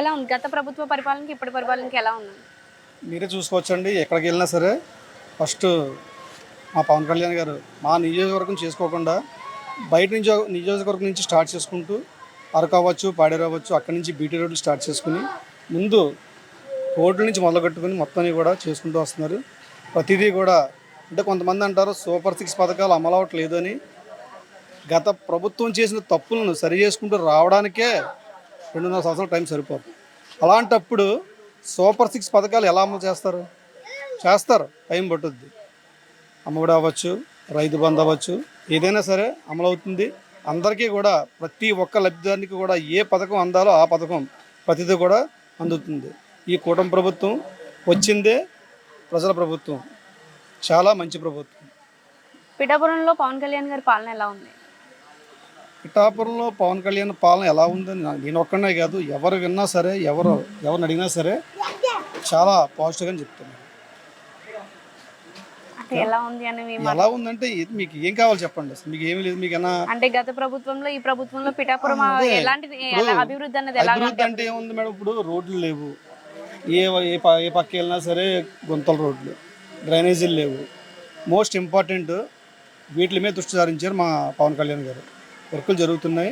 ఎలా ఉంది? గత ప్రభుత్వ పరిపాలనకి ఇప్పటి పరిపాలనకి ఎలా ఉంది? మీరే చూసుకోవచ్చండి ఎక్కడికి వెళ్ళినా సరే. ఫస్ట్ మా పవన్ కళ్యాణ్ గారు మా నియోజకవర్గం చేసుకోకుండా బయట నుంచి నియోజకవర్గం నుంచి స్టార్ట్ చేసుకుంటూ అరకు అవ్వచ్చు పాడేరు అవ్వచ్చు అక్కడి నుంచి బీటీ రోడ్లు స్టార్ట్ చేసుకుని ముందు రోడ్ల నుంచి మొదలుపెట్టుకుని మొత్తాన్ని కూడా చేసుకుంటూ వస్తున్నారు. ప్రతిదీ కూడా అంటే కొంతమంది అంటారు సూపర్ సిక్స్ పథకాలు అమలు అవ్వట్లేదు అని. గత ప్రభుత్వం చేసిన తప్పులను సరి చేసుకుంటూ రావడానికే రెండున్నర సంవత్సరాల టైం సరిపోదు అలాంటప్పుడు సూపర్ సిక్స్ పథకాలు ఎలా అమలు చేస్తారు? చేస్తారు. టైం పట్టుద్ది. అమ్మఒడి అవ్వచ్చు రైతు బంధు అవ్వచ్చు ఏదైనా సరే అమలు అవుతుంది. అందరికీ కూడా ప్రతి ఒక్క లబ్ధిదారునికి కూడా ఏ పథకం అందాలో ఆ పథకం ప్రతిదీ కూడా అందుతుంది. ఈ కూటమి ప్రభుత్వం వచ్చిందే ప్రజల ప్రభుత్వం. చాలా మంచి ప్రభుత్వం. పిఠాపురంలో పవన్ కళ్యాణ్ గారి పాలన ఎలా ఉంది? పిఠాపురంలో పవన్ కళ్యాణ్ పాలన ఎలా ఉందని నేను ఒక్కనే కాదు ఎవరు విన్నా సరే ఎవరు ఎవరిని అడిగినా సరే చాలా పాజిటివ్గా చెప్తున్నాను అంటే ఎలా ఉంది అని మీ ఎలా ఉందంటే ఇది మీకు ఏం కావాలి చెప్పండి అసలు? మీకు ఏమీ లేదు మీకు ఏమైనా అంటే గత ప్రభుత్వంలో ఈ ప్రభుత్వంలో పిఠాపురం అదే. ఎలాంటి ఇప్పుడు ఎలా అభివృద్ధి అన్నది ఎలా అభివృద్ధి అంటే ఏముంది మేడం? ఇప్పుడు రోడ్లు లేవు. ఏ ఏ ప- ఏ పక్క వెళ్ళినా సరే గుంతల రోడ్లు డ్రైనేజీలు లేవు. మోస్ట్ ఇంపార్టెంట్ వీటి మీద దృష్టి సారించారు మా పవన్ కళ్యాణ్ గారు. వర్కులు జరుగుతున్నాయి